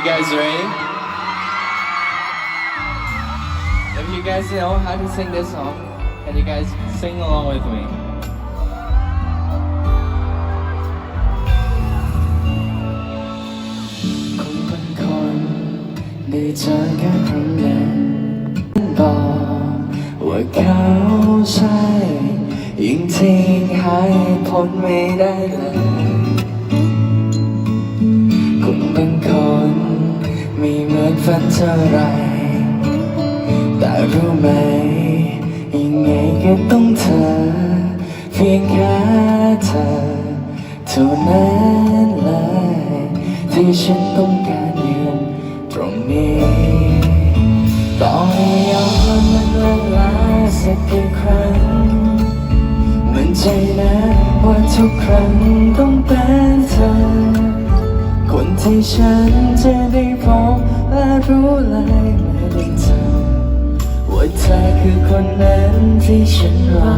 you guys ready? If you guys know how to sing this song, can you guys sing along with me? คงเป็นคนได้เจอแค่ครั้ ไม่เหมือนฝันเท่าไรแต่รู้ไหมยังไงก็ต้องเธอ เพียงแค่เธอเท่านั้นเลยที่ฉันต้องการยืนตรงนี้ต่อให้ยอนมันละลายสักกี่ครั้ง มันใจนะว่าทุกครั้งต้อง ที่ฉันจะได้พบและรู้เลยเมื่อได้เจอว่าเธอคือคนนั้นที่ฉันรอ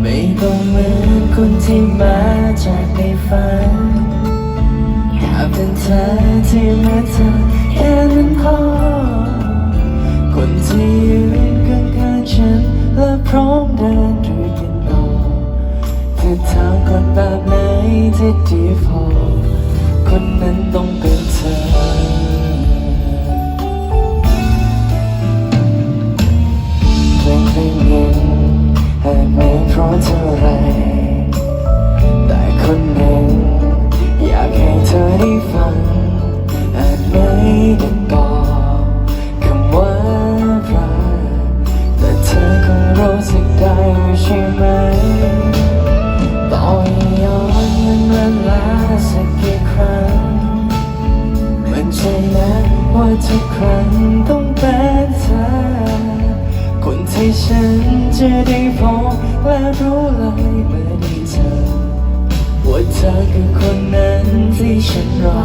ไม่ต้องเหมือนคนที่มาจากในฝันแค่เป็นเธอที่มาเธอแค่นั้นพอ คนที่ยืนข้างๆฉันและพร้อมเดิน ฉันจะได้พบและรู้เลยเมื่อได้เจอว่าเธอคือคนนั้นที่ฉันรอ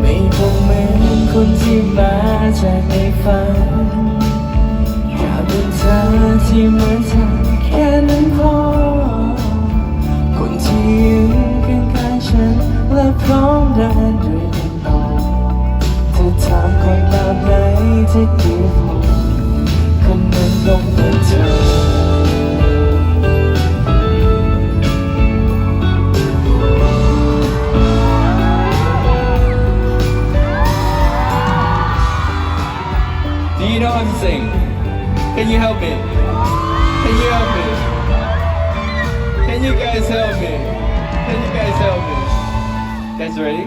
ไม่คงเหมือนคนที่มาจากในฝันแค่เป็นเธอที่เหมือนเธอแค่นั้นพอ คนที่ยืนข้างๆฉันและพร้อมเดินด้วยกันต่อเธอถามคนแบบไหนที่ดี Do you know what I'm saying? Can you help me? Can you help me? Can you guys help me? Can you guys help me? Guys ready?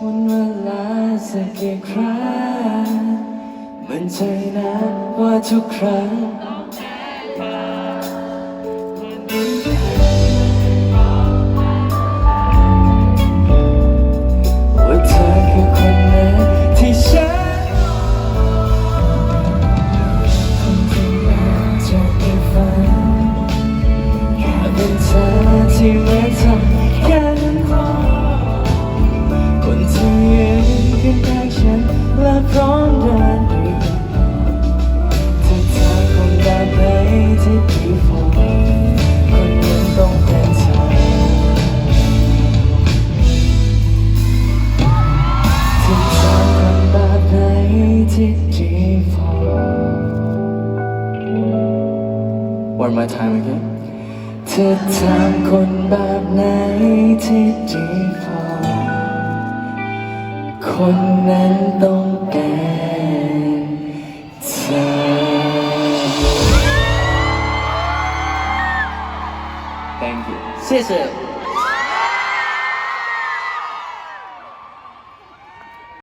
One more I can cry เป็นใจนะว่าทุกครั้ง One more time again เธอทำคนแบบไหนที่ดีพอ คนนั้นต้องเป็นเธอ Thank you 谢谢